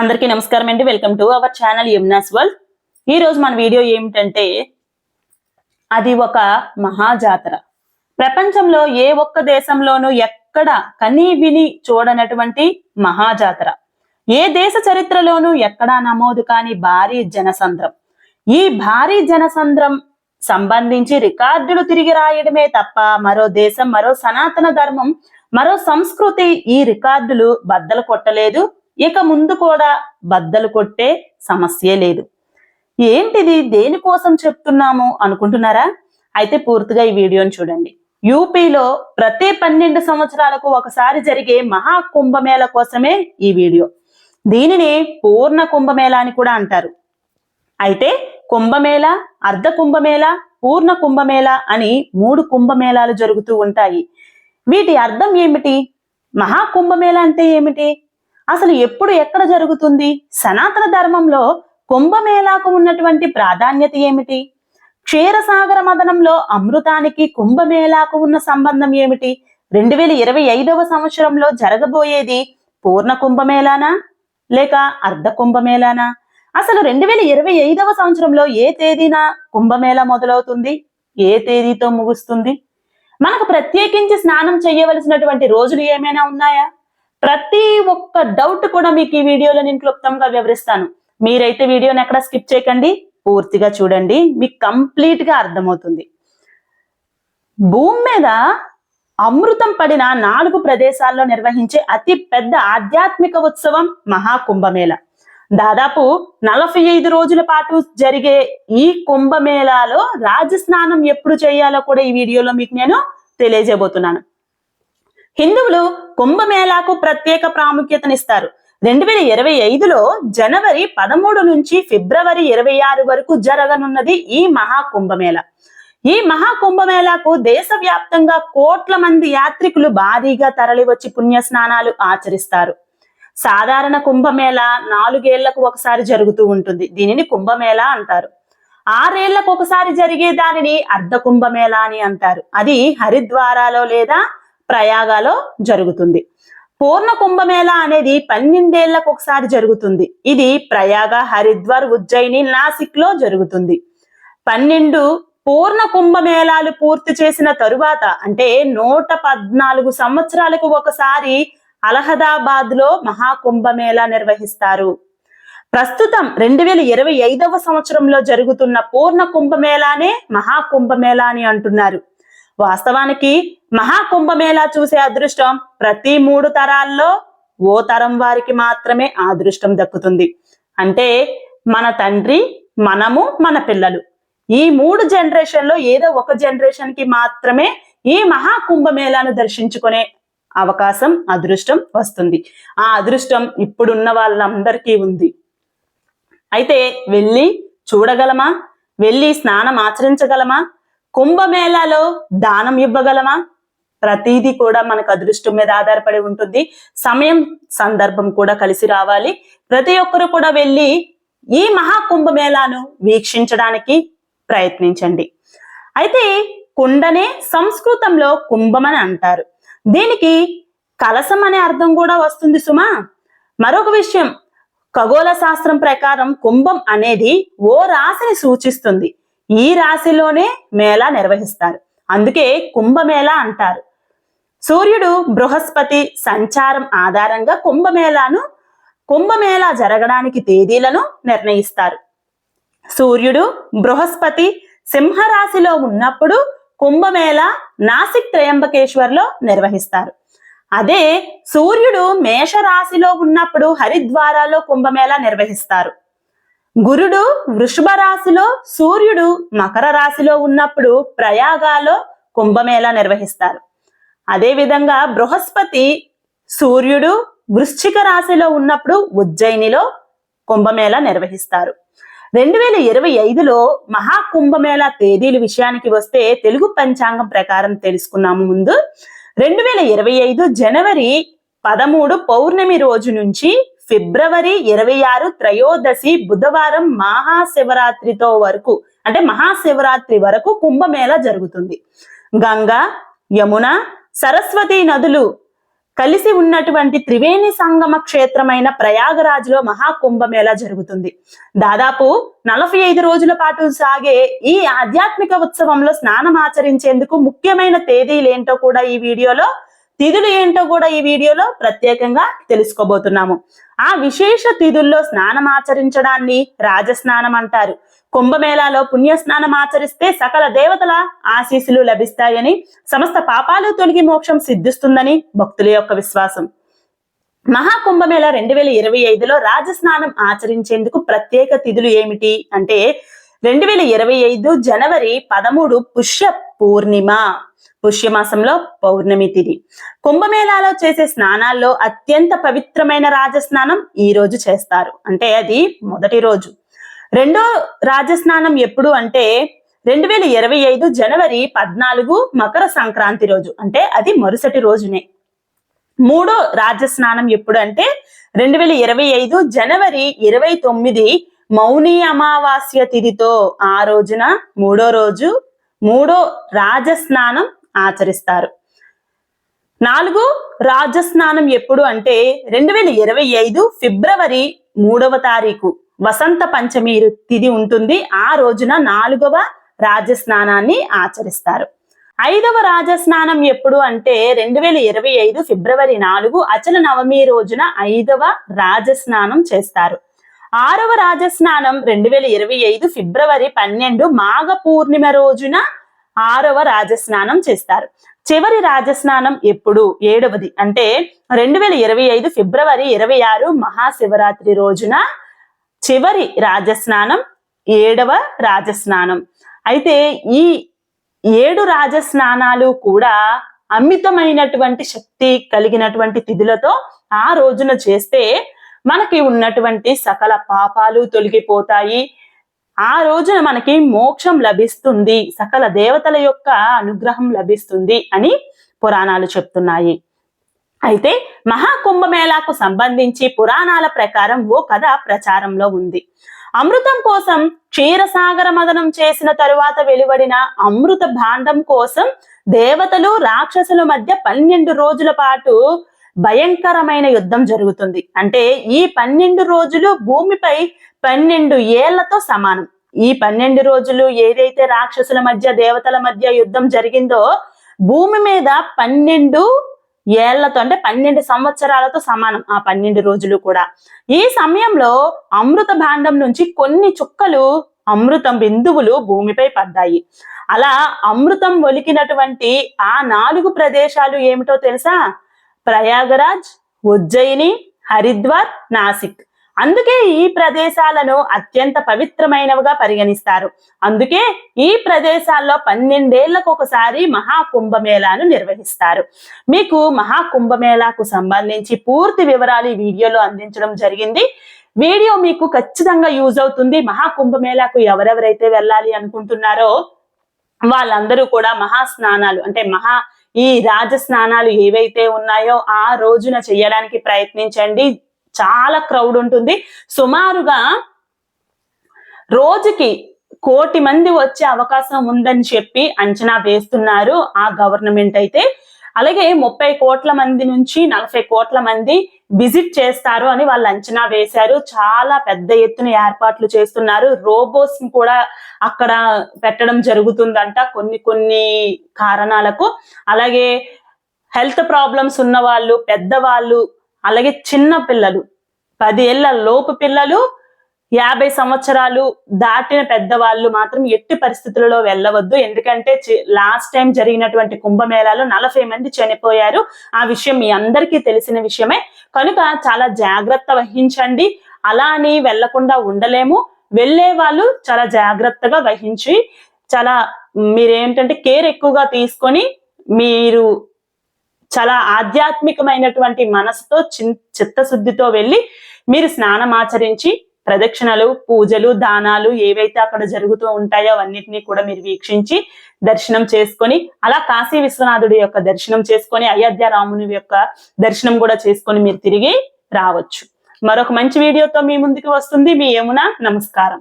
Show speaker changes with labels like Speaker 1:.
Speaker 1: అందరికీ నమస్కారం అండి. Welcome to our channel Yamuna's world ఈ రోజు మన వీడియో ఏమిటంటే అది ఒక మహాజాతర. ప్రపంచంలో ఏ ఒక్క దేశంలోనూ ఎక్కడ కనీ విని చూడనటువంటి మహాజాతర. ఏ దేశ చరిత్రలోనూ ఎక్కడా నమోదు కాని భారీ జనసంద్రం. ఈ భారీ జనసంద్రం సంబంధించి రికార్డులు తిరిగి రాయడమే తప్ప మరో దేశం మరో సనాతన ధర్మం మరో సంస్కృతి ఈ రికార్డులు బద్దలు కొట్టలేదు. ఇక ముందు కూడా బద్దలు కొట్టే సమస్యే లేదు. ఏంటిది? దేనికోసం చెప్తున్నాము అనుకుంటున్నారా? అయితే పూర్తిగా ఈ వీడియోని చూడండి. యూపీలో ప్రతి పన్నెండు సంవత్సరాలకు ఒకసారి జరిగే మహా కుంభమేళ కోసమే ఈ వీడియో. దీనిని పూర్ణ కుంభమేళ అని కూడా అంటారు. అయితే కుంభమేళ అర్ధ కుంభమేళ పూర్ణ కుంభమేళ అని మూడు కుంభమేళాలు జరుగుతూ ఉంటాయి. వీటి అర్థం ఏమిటి? మహా కుంభమేళ అంటే ఏమిటి? అసలు ఎప్పుడు ఎక్కడ జరుగుతుంది? సనాతన ధర్మంలో కుంభమేళాకు ఉన్నటువంటి ప్రాధాన్యత ఏమిటి? క్షీరసాగర మదనంలో అమృతానికి కుంభమేళాకు ఉన్న సంబంధం ఏమిటి? రెండు వేల ఇరవై ఐదవ సంవత్సరంలో జరగబోయేది పూర్ణ కుంభమేళానా? లేక అర్ధ కుంభమేళానా? అసలు రెండు వేల ఇరవై ఐదవ సంవత్సరంలో ఏ తేదీన కుంభమేళా మొదలవుతుంది? ఏ తేదీతో ముగుస్తుంది? మనకు ప్రత్యేకించి స్నానం చేయవలసినటువంటి రోజులు ఏమైనా ఉన్నాయా? ప్రతి ఒక్క డౌట్ కూడా మీకు ఈ వీడియోలో నేను క్లుప్తంగా వివరిస్తాను. మీరైతే వీడియోని ఎక్కడ స్కిప్ చేయకండి. పూర్తిగా చూడండి. మీకు కంప్లీట్గా అర్థమవుతుంది. భూమి మీద అమృతం పడిన నాలుగు ప్రదేశాల్లో నిర్వహించే అతి పెద్ద ఆధ్యాత్మిక ఉత్సవం మహాకుంభమేళ. దాదాపు నలభై ఐదు రోజుల పాటు జరిగే ఈ కుంభమేళాలో రాజస్నానం ఎప్పుడు చేయాలో కూడా ఈ వీడియోలో మీకు నేను తెలియజేయబోతున్నాను. హిందువులు కుంభమేళాకు ప్రత్యేక ప్రాముఖ్యతనిస్తారు. రెండు వేల ఇరవై ఐదులో జనవరి పదమూడు నుంచి ఫిబ్రవరి ఇరవై ఆరు వరకు జరగనున్నది ఈ మహా కుంభమేళ ఈ మహా కుంభమేళాకు దేశవ్యాప్తంగా కోట్ల మంది యాత్రికులు భారీగా తరలివచ్చి పుణ్య స్నానాలు ఆచరిస్తారు. సాధారణ కుంభమేళ నాలుగేళ్ళకు ఒకసారి జరుగుతూ ఉంటుంది. దీనిని కుంభమేళ అంటారు. ఆరేళ్ళకు ఒకసారి జరిగే దానిని అర్ధ కుంభమేళ అని అంటారు. అది హరిద్వారాలో లేదా ప్రయాగాలో జరుగుతుంది. పూర్ణ కుంభమేళ అనేది పన్నెండేళ్ళకు ఒకసారి జరుగుతుంది. ఇది ప్రయాగ హరిద్వార్ ఉజ్జయిని నాసిక్లో జరుగుతుంది. పన్నెండు పూర్ణ కుంభమేళాలు పూర్తి చేసిన తరువాత అంటే నూట పద్నాలుగు సంవత్సరాలకు ఒకసారి అలహదాబాద్లో మహాకుంభమేళా నిర్వహిస్తారు. ప్రస్తుతం రెండు వేల ఇరవై ఐదవ సంవత్సరంలో జరుగుతున్న పూర్ణ కుంభమేళానే మహాకుంభమేళా అని అంటున్నారు. వాస్తవానికి మహాకుంభమేళా చూసే అదృష్టం ప్రతి మూడు తరాల్లో ఓ తరం వారికి మాత్రమే ఆ అదృష్టం దక్కుతుంది. అంటే మన తండ్రి మనము మన పిల్లలు. ఈ మూడు జనరేషన్లో ఏదో ఒక జనరేషన్కి మాత్రమే ఈ మహాకుంభమేళాను దర్శించుకునే అవకాశం అదృష్టం వస్తుంది. ఆ అదృష్టం ఇప్పుడున్న వాళ్ళందరికీ ఉంది. అయితే వెళ్ళి చూడగలమా? వెళ్ళి స్నానం ఆచరించగలమా? కుంభమేళాలో దానం ఇవ్వగలమా? ప్రతిదీ కూడా మనకు అదృష్టం మీద ఆధారపడి ఉంటుంది. సమయం సందర్భం కూడా కలిసి రావాలి. ప్రతి ఒక్కరు కూడా వెళ్ళి ఈ మహాకుంభమేళాను వీక్షించడానికి ప్రయత్నించండి. అయితే కుండనే సంస్కృతంలో కుంభమని అంటారు. దీనికి కలసం అనే అర్థం కూడా వస్తుంది సుమా. మరొక విషయం ఖగోళ శాస్త్రం ప్రకారం కుంభం అనేది ఓ రాశిని సూచిస్తుంది. ఈ రాశిలోనే మేళా నిర్వహిస్తారు. అందుకే కుంభమేళా అంటారు. సూర్యుడు బృహస్పతి సంచారం ఆధారంగా కుంభమేళాను కుంభమేళా జరగడానికి తేదీలను నిర్ణయిస్తారు. సూర్యుడు బృహస్పతి సింహరాశిలో ఉన్నప్పుడు కుంభమేళ నాసిక్ త్రయంబకేశ్వర్లో నిర్వహిస్తారు. అదే సూర్యుడు మేషరాశిలో ఉన్నప్పుడు హరిద్వారాలో కుంభమేళ నిర్వహిస్తారు. గురుడు వృషభ రాశిలో సూర్యుడు మకర రాశిలో ఉన్నప్పుడు ప్రయాగాలో కుంభమేళ నిర్వహిస్తారు. అదేవిధంగా బృహస్పతి సూర్యుడు వృశ్చిక రాశిలో ఉన్నప్పుడు ఉజ్జయినిలో కుంభమేళ నిర్వహిస్తారు. రెండు వేల ఇరవై ఐదులో మహాకుంభమేళా తేదీల విషయానికి వస్తే తెలుగు పంచాంగం ప్రకారం తెలుసుకున్నాము ముందు. రెండు వేల ఇరవై ఐదు జనవరి పదమూడు పౌర్ణమి రోజు నుంచి ఫిబ్రవరి ఇరవై ఆరు త్రయోదశి బుధవారం మహాశివరాత్రితో వరకు అంటే మహాశివరాత్రి వరకు కుంభమేళ జరుగుతుంది. గంగా యమున సరస్వతి నదులు కలిసి ఉన్నటువంటి త్రివేణి సంగమ క్షేత్రమైన ప్రయాగరాజ్లో మహాకుంభమేళ జరుగుతుంది. దాదాపు నలభై ఐదు రోజుల పాటు సాగే ఈ ఆధ్యాత్మిక ఉత్సవంలో స్నానం ఆచరించేందుకు ముఖ్యమైన తేదీలేంటో కూడా ఈ వీడియోలో తిథులు ఏంటో కూడా ఈ వీడియోలో ప్రత్యేకంగా తెలుసుకోబోతున్నాము. ఆ విశేష తిథుల్లో స్నానం ఆచరించడాన్ని రాజస్నానం అంటారు. కుంభమేళాలో పుణ్య స్నానం ఆచరిస్తే సకల దేవతల ఆశీస్సులు లభిస్తాయని సమస్త పాపాలు తొలగి మోక్షం సిద్ధిస్తుందని భక్తుల యొక్క విశ్వాసం. మహాకుంభమేళ రెండు వేల ఇరవై ఐదులో రాజస్నానం ఆచరించేందుకు ప్రత్యేక తిథులు ఏమిటి అంటే రెండు వేల ఇరవై ఐదు జనవరి పదమూడు పుష్య పూర్ణిమ. పుష్యమాసంలో పౌర్ణమి తిథి కుంభమేళాలో చేసే స్నానాల్లో అత్యంత పవిత్రమైన రాజస్నానం ఈ రోజు చేస్తారు. అంటే అది మొదటి రోజు. రెండో రాజస్నానం ఎప్పుడు అంటే రెండు వేల ఇరవై ఐదు జనవరి పద్నాలుగు మకర సంక్రాంతి రోజు. అంటే అది మరుసటి రోజునే. మూడో రాజస్నానం ఎప్పుడు అంటే రెండు వేల ఇరవై ఐదు జనవరి ఇరవై తొమ్మిది మౌని అమావాస్య తిథితో ఆ రోజున మూడో రోజు మూడో రాజస్నానం ఆచరిస్తారు. నాలుగు రాజస్నానం ఎప్పుడు అంటే రెండు వేల ఇరవై ఐదు ఫిబ్రవరి మూడవ తారీఖు. వసంత పంచమి తిథి ఉంటుంది. ఆ రోజున నాలుగవ రాజస్నానాన్ని ఆచరిస్తారు. ఐదవ రాజస్నానం ఎప్పుడు అంటే రెండు వేల ఇరవై ఐదు ఫిబ్రవరి నాలుగు అచల నవమి రోజున ఐదవ రాజస్నానం చేస్తారు. ఆరవ రాజస్నానం రెండు వేల ఇరవై ఐదు ఫిబ్రవరి పన్నెండు మాఘ పూర్ణిమ రోజున ఆరవ రాజస్నానం చేస్తారు. చివరి రాజస్నానం ఎప్పుడు? ఏడవది. అంటే రెండు వేల ఇరవై ఐదు ఫిబ్రవరి ఇరవై ఆరు మహాశివరాత్రి రోజున చివరి రాజస్నానం ఏడవ రాజస్నానం. అయితే ఈ ఏడు రాజస్నానాలు కూడా అమితమైనటువంటి శక్తి కలిగినటువంటి తిథులతో ఆ రోజున చేస్తే మనకి ఉన్నటువంటి సకల పాపాలు తొలగిపోతాయి. ఆ రోజున మనకి మోక్షం లభిస్తుంది సకల దేవతల యొక్క అనుగ్రహం లభిస్తుంది అని పురాణాలు చెప్తున్నాయి. అయితే మహాకుంభమేళాకు సంబంధించి పురాణాల ప్రకారం ఓ కథ ప్రచారంలో ఉంది. అమృతం కోసం క్షీరసాగర మదనం చేసిన తరువాత వెలువడిన అమృత భాండం కోసం దేవతలు రాక్షసుల మధ్య పన్నెండు రోజుల పాటు భయంకరమైన యుద్ధం జరుగుతుంది. అంటే ఈ పన్నెండు రోజులు భూమిపై పన్నెండు ఏళ్ళతో సమానం. ఈ పన్నెండు రోజులు ఏదైతే రాక్షసుల మధ్య దేవతల మధ్య యుద్ధం జరిగిందో భూమి మీద పన్నెండు ఏళ్ళతో అంటే పన్నెండు సంవత్సరాలతో సమానం ఆ పన్నెండు రోజులు కూడా. ఈ సమయంలో అమృత భాండం నుంచి కొన్ని చుక్కలు అమృతం బిందువులు భూమిపై పడ్డాయి. అలా అమృతం ఒలికినటువంటి ఆ నాలుగు ప్రదేశాలు ఏమిటో తెలుసా? ప్రయాగరాజ్ ఉజ్జయిని హరిద్వార్ నాసిక్. అందుకే ఈ ప్రదేశాలను అత్యంత పవిత్రమైనవిగా పరిగణిస్తారు. అందుకే ఈ ప్రదేశాల్లో పన్నెండేళ్ళకు ఒకసారి మహాకుంభమేళాను నిర్వహిస్తారు. మీకు మహాకుంభమేళాకు సంబంధించి పూర్తి వివరాలు ఈ వీడియోలో అందించడం జరిగింది. వీడియో మీకు ఖచ్చితంగా యూజ్ అవుతుంది. మహాకుంభమేళాకు ఎవరెవరైతే వెళ్ళాలి అనుకుంటున్నారో వాళ్ళందరూ కూడా మహా స్నానాలు అంటే మహా ఈ రాజ స్నానాలు ఏవైతే ఉన్నాయో ఆ రోజున చేయడానికి ప్రయత్నించండి. చాలా క్రౌడ్ ఉంటుంది. సుమారుగా రోజుకి కోటి మంది వచ్చే అవకాశం ఉందని చెప్పి అంచనా వేస్తున్నారు ఆ గవర్నమెంట్ అయితే. అలాగే ముప్పై కోట్ల మంది నుంచి నలభై కోట్ల మంది విజిట్ చేస్తారు అని వాళ్ళు అంచనా వేశారు. చాలా పెద్ద ఎత్తున ఏర్పాట్లు చేస్తున్నారు. రోబోస్ కూడా అక్కడ పెట్టడం జరుగుతుందంట కొన్ని కొన్ని కారణాలకు. అలాగే హెల్త్ ప్రాబ్లమ్స్ ఉన్న వాళ్ళు పెద్దవాళ్ళు అలాగే చిన్న పిల్లలు. పది ఏళ్ళ లోపు పిల్లలు యాభై సంవత్సరాలు దాటిన పెద్దవాళ్ళు మాత్రం ఎట్టి పరిస్థితులలో వెళ్ళవద్దు. ఎందుకంటే లాస్ట్ టైం జరిగినటువంటి కుంభమేళాలో నలభై మంది చనిపోయారు. ఆ విషయం మీ అందరికీ తెలిసిన విషయమే. కనుక చాలా జాగ్రత్త వహించండి. అలా అని వెళ్ళకుండా ఉండలేము. వెళ్ళే వాళ్ళు చాలా జాగ్రత్తగా వహించి చాలా మీరేంటంటే కేర్ ఎక్కువగా తీసుకొని మీరు చాలా ఆధ్యాత్మికమైనటువంటి మనసుతో చిత్తశుద్ధితో వెళ్ళి మీరు స్నానం ఆచరించి ప్రదక్షిణలు పూజలు దానాలు ఏవైతే అక్కడ జరుగుతూ ఉంటాయో అవన్నిటినీ కూడా మీరు వీక్షించి దర్శనం చేసుకొని అలా కాశీ విశ్వనాథుడి యొక్క దర్శనం చేసుకొని అయోధ్య రాముని యొక్క దర్శనం కూడా చేసుకొని మీరు తిరిగి రావచ్చు. మరొక మంచి వీడియోతో మీ ముందుకు వస్తుంది. మీ యమున నమస్కారం.